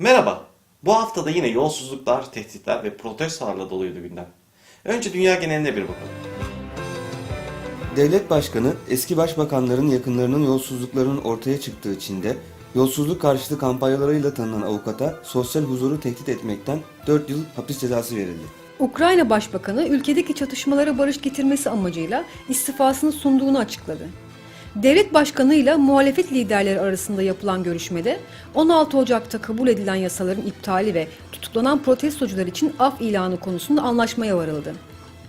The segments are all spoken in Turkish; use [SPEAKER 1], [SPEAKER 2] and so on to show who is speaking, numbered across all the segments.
[SPEAKER 1] Merhaba. Bu haftada yine yolsuzluklar, tehditler ve protestolarla doluydu gündem. Önce dünya geneline bir bakalım.
[SPEAKER 2] Devlet başkanı eski başbakanların yakınlarının yolsuzluklarının ortaya çıktığı Çin'de yolsuzluk karşıtı kampanyalarıyla tanınan avukata sosyal huzuru tehdit etmekten 4 yıl hapis cezası verildi.
[SPEAKER 3] Ukrayna Başbakanı ülkedeki çatışmalara barış getirmesi amacıyla istifasını sunduğunu açıkladı. Devlet başkanı ile muhalefet liderleri arasında yapılan görüşmede 16 Ocak'ta kabul edilen yasaların iptali ve tutuklanan protestocular için af ilanı konusunda anlaşmaya varıldı.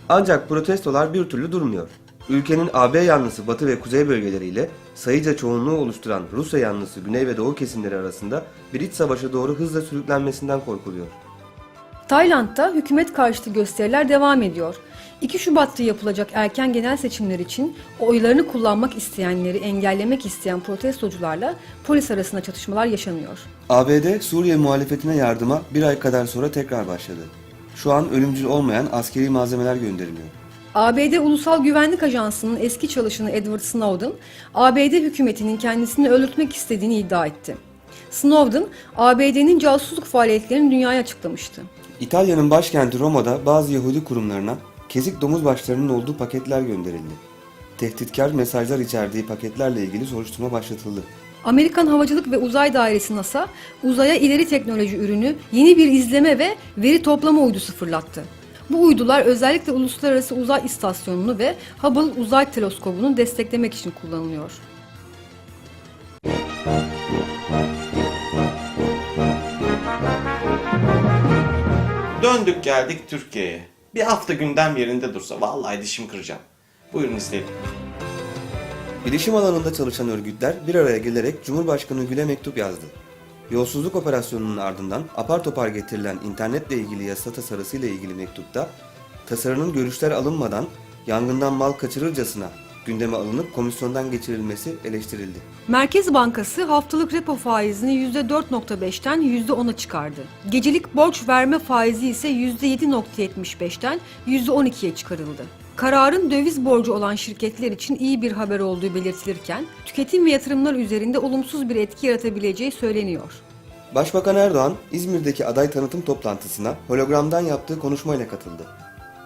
[SPEAKER 2] Ancak protestolar bir türlü durmuyor. Ülkenin AB yanlısı batı ve kuzey bölgeleriyle sayıca çoğunluğu oluşturan Rusya yanlısı güney ve doğu kesimleri arasında bir iç savaşa doğru hızla sürüklenmesinden korkuluyor.
[SPEAKER 3] Tayland'da hükümet karşıtı gösteriler devam ediyor. 2 Şubat'ta yapılacak erken genel seçimler için oylarını kullanmak isteyenleri engellemek isteyen protestocularla polis arasında çatışmalar yaşanıyor.
[SPEAKER 2] ABD Suriye muhalefetine yardıma bir ay kadar sonra tekrar başladı. Şu an ölümcül olmayan askeri malzemeler gönderiliyor.
[SPEAKER 3] ABD Ulusal Güvenlik Ajansı'nın eski çalışanı Edward Snowden, ABD hükümetinin kendisini öldürtmek istediğini iddia etti. Snowden, ABD'nin casusluk faaliyetlerini dünyaya açıklamıştı.
[SPEAKER 2] İtalya'nın başkenti Roma'da bazı Yahudi kurumlarına kesik domuz başlarının olduğu paketler gönderildi. Tehditkar mesajlar içerdiği paketlerle ilgili soruşturma başlatıldı.
[SPEAKER 3] Amerikan Havacılık ve Uzay Dairesi NASA, uzaya ileri teknoloji ürünü yeni bir izleme ve veri toplama uydusu fırlattı. Bu uydular özellikle Uluslararası Uzay İstasyonu'nu ve Hubble Uzay Teleskobu'nu desteklemek için kullanılıyor.
[SPEAKER 1] Döndük geldik Türkiye'ye. Bir hafta gündem yerinde dursa vallahi dişim kıracağım. Buyurun izleyelim.
[SPEAKER 2] Bilişim alanında çalışan örgütler bir araya gelerek Cumhurbaşkanı Gül'e mektup yazdı. Yolsuzluk operasyonunun ardından apar topar getirilen internetle ilgili yasa tasarısı ile ilgili mektupta tasarının görüşler alınmadan yangından mal kaçırırcasına gündeme alınıp komisyondan geçirilmesi eleştirildi.
[SPEAKER 3] Merkez Bankası haftalık repo faizini %4.5'ten %10'a çıkardı. Gecelik borç verme faizi ise %7.75'ten %12'ye çıkarıldı. Kararın döviz borcu olan şirketler için iyi bir haber olduğu belirtilirken, tüketim ve yatırımlar üzerinde olumsuz bir etki yaratabileceği söyleniyor.
[SPEAKER 2] Başbakan Erdoğan İzmir'deki aday tanıtım toplantısına hologramdan yaptığı konuşmayla katıldı.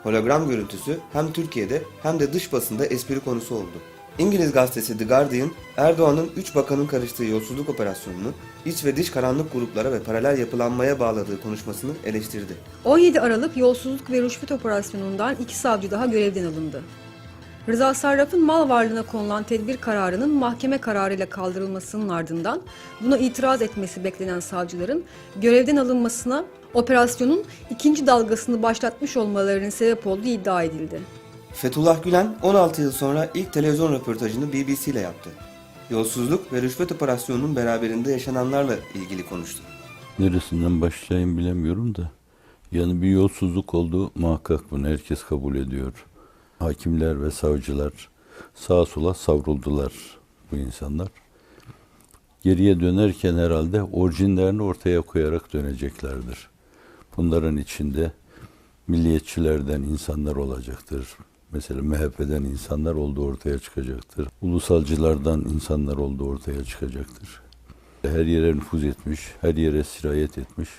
[SPEAKER 2] Hologram görüntüsü hem Türkiye'de hem de dış basında espri konusu oldu. İngiliz gazetesi The Guardian, Erdoğan'ın 3 bakanın karıştığı yolsuzluk operasyonunu iç ve dış karanlık gruplara ve paralel yapılanmaya bağladığı konuşmasını eleştirdi.
[SPEAKER 3] 17 Aralık yolsuzluk ve rüşvet operasyonundan iki savcı daha görevden alındı. Rıza Sarraf'ın mal varlığına konulan tedbir kararının mahkeme kararıyla kaldırılmasının ardından buna itiraz etmesi beklenen savcıların görevden alınmasına operasyonun ikinci dalgasını başlatmış olmalarının sebep olduğu iddia edildi.
[SPEAKER 2] Fethullah Gülen 16 yıl sonra ilk televizyon röportajını BBC ile yaptı. Yolsuzluk ve rüşvet operasyonunun beraberinde yaşananlarla ilgili konuştu.
[SPEAKER 4] Neresinden başlayayım bilemiyorum da. Yani bir yolsuzluk oldu muhakkak bunu herkes kabul ediyor. Hakimler ve savcılar sağa sola savruldular bu insanlar. Geriye dönerken herhalde orijinlerini ortaya koyarak döneceklerdir. Bunların içinde milliyetçilerden insanlar olacaktır. Mesela MHP'den insanlar olduğu ortaya çıkacaktır. Ulusalcılardan insanlar olduğu ortaya çıkacaktır. Her yere nüfuz etmiş, her yere sirayet etmiş.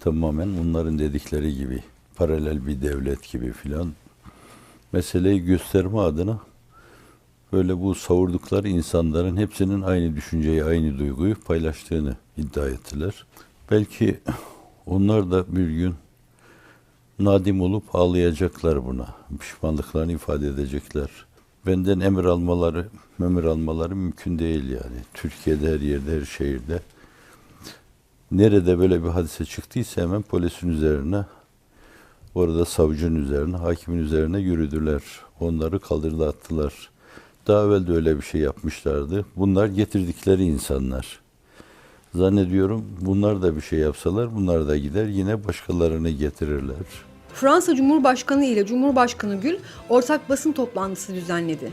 [SPEAKER 4] Tamamen onların dedikleri gibi, paralel bir devlet gibi filan. Meseleyi gösterme adına böyle bu savurdukları insanların hepsinin aynı düşünceyi, aynı duyguyu paylaştığını iddia ettiler. Belki onlar da bir gün nadim olup ağlayacaklar buna. Pişmanlıklarını ifade edecekler. Benden emir almaları, memir almaları mümkün değil yani. Türkiye'de her yerde, her şehirde. Nerede böyle bir hadise çıktıysa hemen polisin üzerine, orada savcının üzerine, hakimin üzerine yürüdüler. Onları kaldırdı attılar. Daha evvel de öyle bir şey yapmışlardı. Bunlar getirdikleri insanlar. Zannediyorum bunlar da bir şey yapsalar bunlar da gider yine başkalarını getirirler.
[SPEAKER 3] Fransa Cumhurbaşkanı ile Cumhurbaşkanı Gül ortak basın toplantısı düzenledi.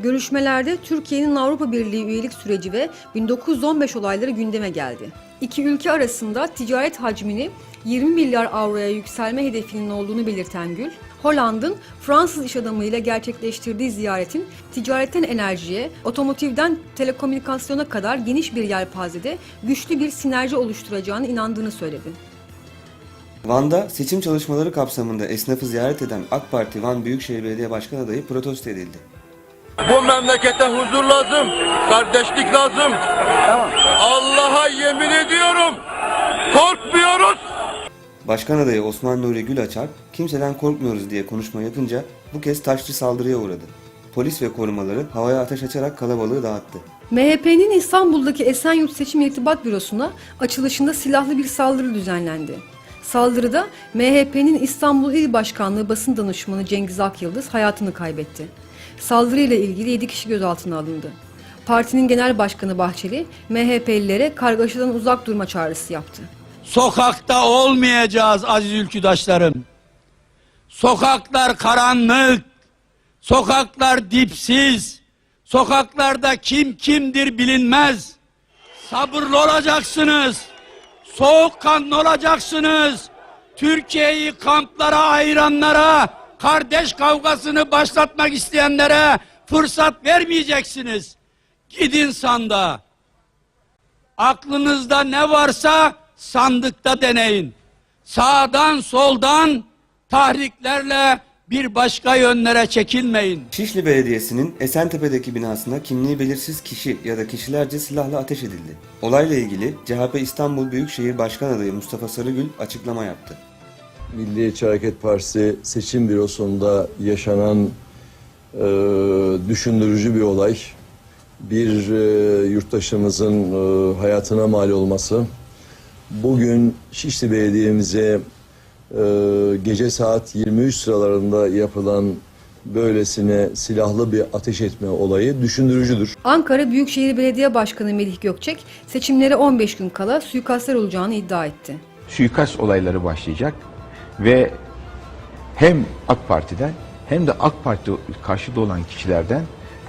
[SPEAKER 3] Görüşmelerde Türkiye'nin Avrupa Birliği üyelik süreci ve 1915 olayları gündeme geldi. İki ülke arasında ticaret hacmini 20 milyar avroya yükselme hedefinin olduğunu belirten Gül, Hollanda'nın Fransız iş adamıyla gerçekleştirdiği ziyaretin ticaretten enerjiye, otomotivden telekomünikasyona kadar geniş bir yelpazede güçlü bir sinerji oluşturacağını inandığını söyledi.
[SPEAKER 2] Van'da seçim çalışmaları kapsamında esnafı ziyaret eden AK Parti Van Büyükşehir Belediye Başkan adayı protesto edildi.
[SPEAKER 5] Bu memlekete huzur lazım, kardeşlik lazım. Allah'a yemin ediyorum, korkmuyoruz.
[SPEAKER 2] Başkan adayı Osman Nuri Gülaçar, kimseden korkmuyoruz diye konuşma yapınca bu kez taşlı saldırıya uğradı. Polis ve korumaları havaya ateş açarak kalabalığı dağıttı.
[SPEAKER 3] MHP'nin İstanbul'daki Esenyurt Seçim İrtibat Bürosu'na açılışında silahlı bir saldırı düzenlendi. Saldırıda MHP'nin İstanbul İl Başkanlığı basın danışmanı Cengiz Akyıldız hayatını kaybetti. Saldırıyla ilgili 7 kişi gözaltına alındı. Partinin genel başkanı Bahçeli, MHP'lilere kargaşadan uzak durma çağrısı yaptı.
[SPEAKER 6] Sokakta olmayacağız aziz ülküdaşlarım. Sokaklar karanlık, sokaklar dipsiz, sokaklarda kim kimdir bilinmez. Sabırlı olacaksınız, soğukkanlı olacaksınız. Türkiye'yi kamplara ayıranlara, kardeş kavgasını başlatmak isteyenlere fırsat vermeyeceksiniz. Gidin sandığa. Aklınızda ne varsa sandıkta deneyin. Sağdan soldan tahriklerle bir başka yönlere çekilmeyin.
[SPEAKER 2] Şişli Belediyesi'nin Esentepe'deki binasına kimliği belirsiz kişi ya da kişilerce silahla ateş edildi. Olayla ilgili CHP İstanbul Büyükşehir Başkan adayı Mustafa Sarıgül açıklama yaptı.
[SPEAKER 7] Milliyetçi Hareket Partisi seçim bürosunda yaşanan e, düşündürücü bir olay. Bir e, yurttaşımızın e, hayatına mal olması. Bugün Şişli Belediye'mize e, gece saat 23 sıralarında yapılan böylesine silahlı bir ateş etme olayı düşündürücüdür.
[SPEAKER 3] Ankara Büyükşehir Belediye Başkanı Melih Gökçek, seçimlere 15 gün kala suikastler olacağını iddia etti.
[SPEAKER 8] suikast olayları başlayacak ve hem AK Parti'den hem de AK Parti karşıda olan kişilerden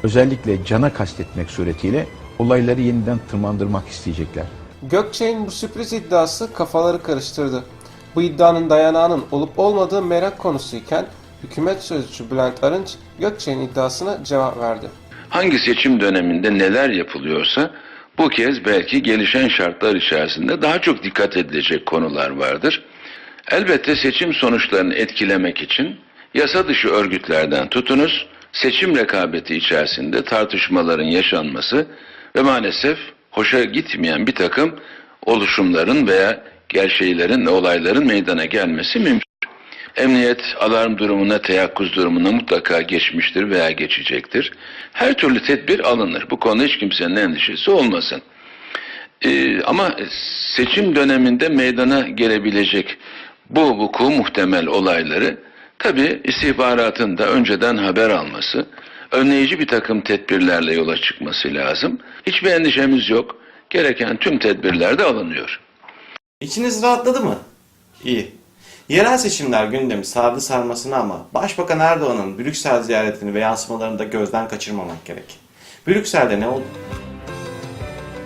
[SPEAKER 8] özellikle cana kastetmek suretiyle olayları yeniden tırmandırmak isteyecekler.
[SPEAKER 9] Gökçe'nin bu sürpriz iddiası kafaları karıştırdı. Bu iddianın dayanağının olup olmadığı merak konusuyken hükümet sözcüsü Bülent Arınç Gökçe'nin iddiasına cevap verdi.
[SPEAKER 10] hangi seçim döneminde neler yapılıyorsa bu kez belki gelişen şartlar içerisinde daha çok dikkat edilecek konular vardır. Elbette seçim sonuçlarını etkilemek için yasa dışı örgütlerden tutunuz, seçim rekabeti içerisinde tartışmaların yaşanması ve maalesef hoşa gitmeyen bir takım oluşumların veya gerçeğlerin olayların meydana gelmesi mümkün. Emniyet alarm durumuna, teyakkuz durumuna mutlaka geçmiştir veya geçecektir. Her türlü tedbir alınır. Bu konuda hiç kimsenin endişesi olmasın. Ee, ama seçim döneminde meydana gelebilecek bu vuku muhtemel olayları tabi istihbaratın da önceden haber alması, önleyici bir takım tedbirlerle yola çıkması lazım. Hiçbir endişemiz yok. Gereken tüm tedbirler de alınıyor.
[SPEAKER 1] İçiniz rahatladı mı? İyi. Yerel seçimler gündemi sardı sarmasına ama Başbakan Erdoğan'ın Brüksel ziyaretini ve yansımalarını da gözden kaçırmamak gerek. Brüksel'de ne oldu?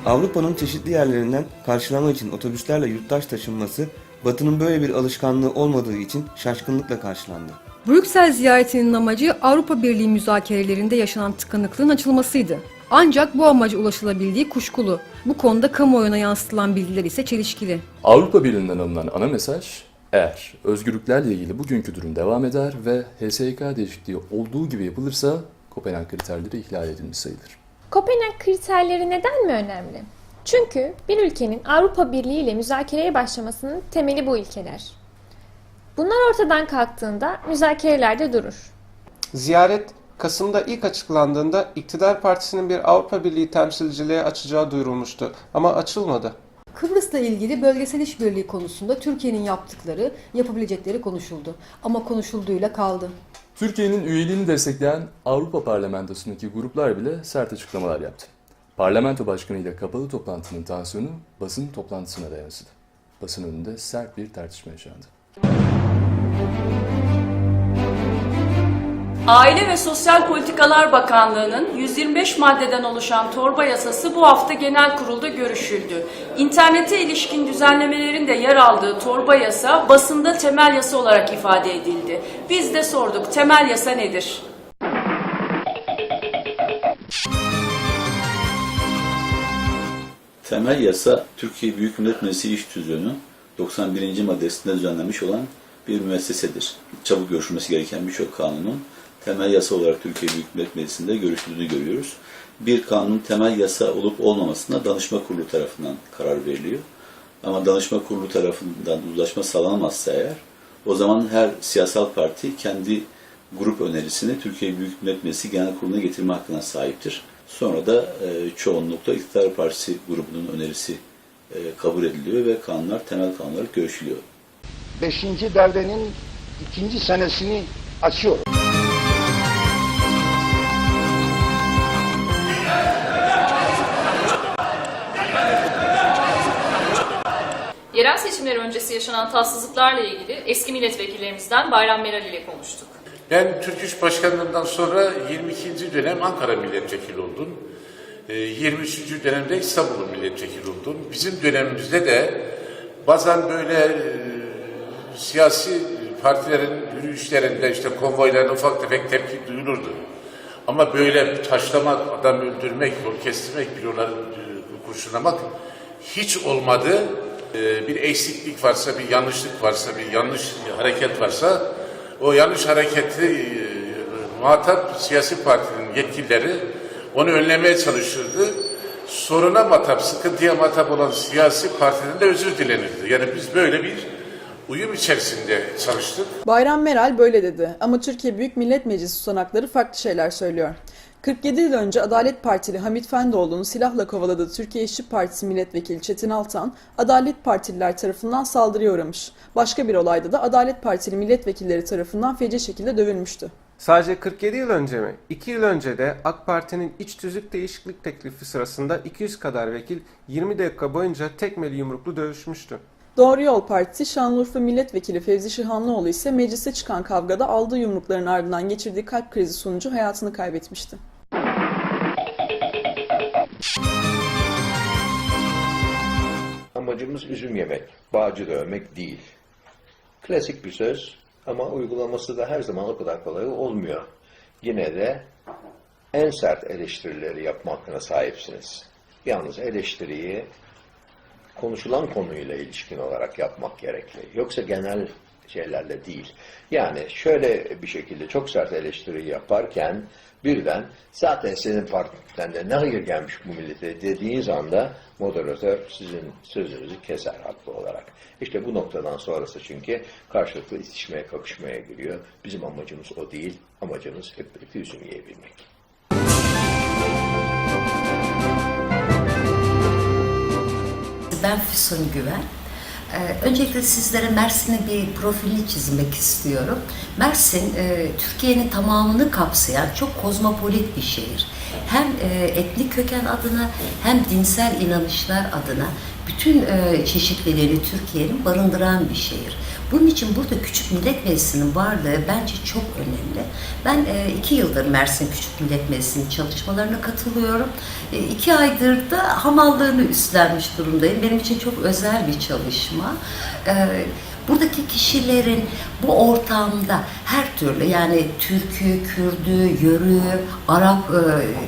[SPEAKER 2] Avrupa'nın çeşitli yerlerinden karşılama için otobüslerle yurttaş taşınması Batı'nın böyle bir alışkanlığı olmadığı için şaşkınlıkla karşılandı.
[SPEAKER 3] Brüksel ziyaretinin amacı Avrupa Birliği müzakerelerinde yaşanan tıkanıklığın açılmasıydı. Ancak bu amaca ulaşılabildiği kuşkulu. Bu konuda kamuoyuna yansıtılan bilgiler ise çelişkili.
[SPEAKER 11] Avrupa Birliği'nden alınan ana mesaj eğer özgürlüklerle ilgili bugünkü durum devam eder ve HSYK değişikliği olduğu gibi yapılırsa Kopenhag kriterleri ihlal edilmiş sayılır.
[SPEAKER 12] Kopenhag kriterleri neden mi önemli? Çünkü bir ülkenin Avrupa Birliği ile müzakereye başlamasının temeli bu ilkeler. Bunlar ortadan kalktığında müzakereler de durur.
[SPEAKER 9] Ziyaret Kasım'da ilk açıklandığında iktidar partisinin bir Avrupa Birliği temsilciliğe açacağı duyurulmuştu ama açılmadı.
[SPEAKER 3] Kıbrıs'la ilgili bölgesel işbirliği konusunda Türkiye'nin yaptıkları, yapabilecekleri konuşuldu. Ama konuşulduğuyla kaldı.
[SPEAKER 11] Türkiye'nin üyeliğini destekleyen Avrupa Parlamentosu'ndaki gruplar bile sert açıklamalar yaptı. Parlamento Başkanı ile kapalı toplantının tansiyonu basın toplantısına da yansıdı. Basın önünde sert bir tartışma yaşandı.
[SPEAKER 13] Aile ve Sosyal Politikalar Bakanlığı'nın 125 maddeden oluşan torba yasası bu hafta genel kurulda görüşüldü. İnternete ilişkin düzenlemelerin de yer aldığı torba yasa basında temel yasa olarak ifade edildi. Biz de sorduk temel yasa nedir?
[SPEAKER 14] Temel yasa Türkiye Büyük Millet Meclisi İş Tüzüğü'nün 91. maddesinde düzenlenmiş olan bir müessesedir. Çabuk görüşülmesi gereken birçok kanunun temel yasa olarak Türkiye Büyük Millet Meclisi'nde görüşüldüğünü görüyoruz. Bir kanunun temel yasa olup olmamasına danışma kurulu tarafından karar veriliyor. Ama danışma kurulu tarafından uzlaşma sağlanamazsa eğer o zaman her siyasal parti kendi grup önerisini Türkiye Büyük Millet Meclisi Genel Kurulu'na getirme hakkına sahiptir. Sonra da e, çoğunlukla iktidar partisi grubunun önerisi e, kabul ediliyor ve kanunlar temel kanun olarak görüşülüyor.
[SPEAKER 15] Beşinci devrenin ikinci senesini açıyor.
[SPEAKER 16] Yerel seçimler öncesi yaşanan tatsızlıklarla ilgili eski milletvekillerimizden Bayram Meral ile konuştuk.
[SPEAKER 17] Ben Türk İş Başkanlığından sonra 22. dönem Ankara milletvekili oldum. Ee, 23. dönemde İstanbul milletvekili oldum. Bizim dönemimizde de bazen böyle e, siyasi partilerin yürüyüşlerinde işte konvoylarında ufak tefek tepki duyulurdu. Ama böyle taşlamak, adam öldürmek, yol kestirmek, büroları e, kurşunlamak hiç olmadı. Ee, bir eksiklik varsa, bir yanlışlık varsa, bir yanlış hareket varsa o yanlış hareketi e, muhatap siyasi partinin yetkilileri onu önlemeye çalışırdı. Soruna matap, sıkıntıya matap olan siyasi partiden de özür dilenirdi. Yani biz böyle bir uyum içerisinde çalıştık.
[SPEAKER 18] Bayram Meral böyle dedi ama Türkiye Büyük Millet Meclisi tutanakları farklı şeyler söylüyor. 47 yıl önce Adalet Partili Hamit Fendoğlu'nu silahla kovaladığı Türkiye İşçi Partisi milletvekili Çetin Altan, Adalet Partililer tarafından saldırıya uğramış. Başka bir olayda da Adalet Partili milletvekilleri tarafından feci şekilde dövülmüştü.
[SPEAKER 9] Sadece 47 yıl önce mi? 2 yıl önce de AK Parti'nin iç tüzük değişiklik teklifi sırasında 200 kadar vekil 20 dakika boyunca tekmeli yumruklu dövüşmüştü.
[SPEAKER 18] Doğru Yol Partisi Şanlıurfa Milletvekili Fevzi Şıhanlıoğlu ise mecliste çıkan kavgada aldığı yumrukların ardından geçirdiği kalp krizi sonucu hayatını kaybetmişti.
[SPEAKER 19] Amacımız üzüm yemek, bağcı dövmek değil. Klasik bir söz ama uygulaması da her zaman o kadar kolay olmuyor. Yine de en sert eleştirileri yapma hakkına sahipsiniz. Yalnız eleştiriyi konuşulan konuyla ilişkin olarak yapmak gerekli. Yoksa genel şeylerle değil. Yani şöyle bir şekilde çok sert eleştiri yaparken birden zaten senin partinden de ne hayır gelmiş bu millete dediğiniz anda moderatör sizin sözünüzü keser haklı olarak. İşte bu noktadan sonrası çünkü karşılıklı itişmeye, kakışmaya giriyor. Bizim amacımız o değil. Amacımız hep birlikte üzüm yiyebilmek.
[SPEAKER 20] Ben Füsun Güven. Ee, Öncelikle sizlere Mersin'in bir profilini çizmek istiyorum. Mersin, e, Türkiye'nin tamamını kapsayan çok kozmopolit bir şehir. Hem e, etnik köken adına hem dinsel inanışlar adına bütün e, çeşitliliğini Türkiye'nin barındıran bir şehir. Bunun için burada Küçük Millet Meclisi'nin varlığı bence çok önemli. Ben e, iki yıldır Mersin Küçük Millet Meclisi'nin çalışmalarına katılıyorum. E, iki aydır da hamallığını üstlenmiş durumdayım. Benim için çok özel bir çalışma. E, buradaki kişilerin bu ortamda her türlü yani Türk'ü, Kürd'ü, Yörü, Arap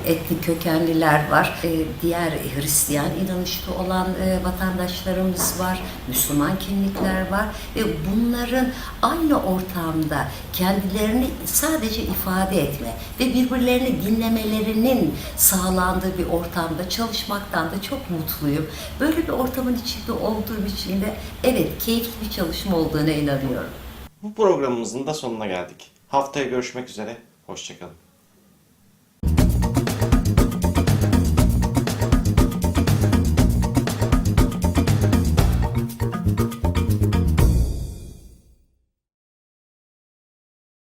[SPEAKER 20] e, etnik kökenliler var. E, diğer Hristiyan inanışlı olan e, vatandaşlarımız var. Müslüman kimlikler var. Ve bunların aynı ortamda kendilerini sadece ifade etme ve birbirlerini dinlemelerinin sağlandığı bir ortamda çalışmaktan da çok mutluyum. Böyle bir ortamın içinde olduğum için de evet keyifli bir çalışma olduğuna inanıyorum.
[SPEAKER 1] Bu programımızın da sonuna geldik. Haftaya görüşmek üzere. Hoşçakalın.